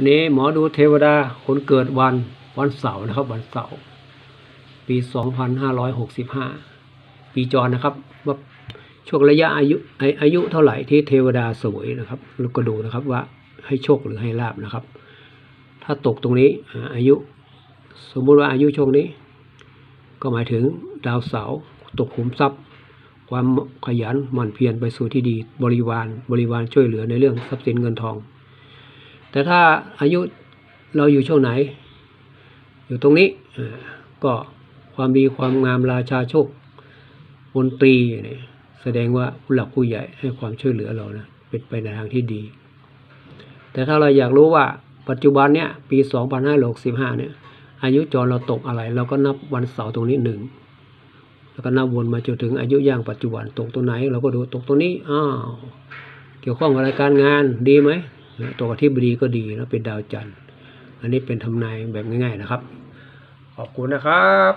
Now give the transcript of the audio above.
อันนี้หมอดูเทวดาคนเกิดวันวันเสาร์นะครับวันเสาร์ปีสองพันห้าร้อหกสิบห้าปีจรนะครับว่าช่วงระยะอายุอาอายุเท่าไหร่ที่เทวดาสวยนะครับแล้วก็ดูนะครับว่าให้โชคหรือให้ลาบนะครับ ถ้าตกตรงนี้อายุ สมมุติว่าอายุช่วงนี้ ก็หมายถึงดาวเสาร์ตกขุมทรัพย์ ความขยันหมั่นเพียรไปสู่ที่ดีบริวารบริวารช่วยเหลือในเรื่องทรัพย์สินเงินทอง แต่ถ้าอายุเราอยู่ช่วงไหน อยู่ตรงนี้ก็ความดีความงามราชาโชคมนตรีเนี่ยแสดงว่าผู้หลักผู้ใหญ่ให้ความช่วยเหลือเรานะเป็นไปในทางที่ดี แต่ถ้าเราอยากรู้ว่าปัจจุบันเนี่ยปี 2565เนี่ยอายุจรเราตกอะไร เราก็นับวันเสาร์ตรงนี้หนึ่งแล้วก็นับวนมาจนถึงอายุย่างปัจจุบันตกตรงไหน เราก็ดูตกตรงนี้อ้าวเกี่ยวข้องกับรายการงานดีไหม ตกอาทิบดีก็ดีแล้วเป็นดาวจันทร์ อันนี้เป็นทำนายแบบง่าย ๆนะครับ ขอบคุณนะครับ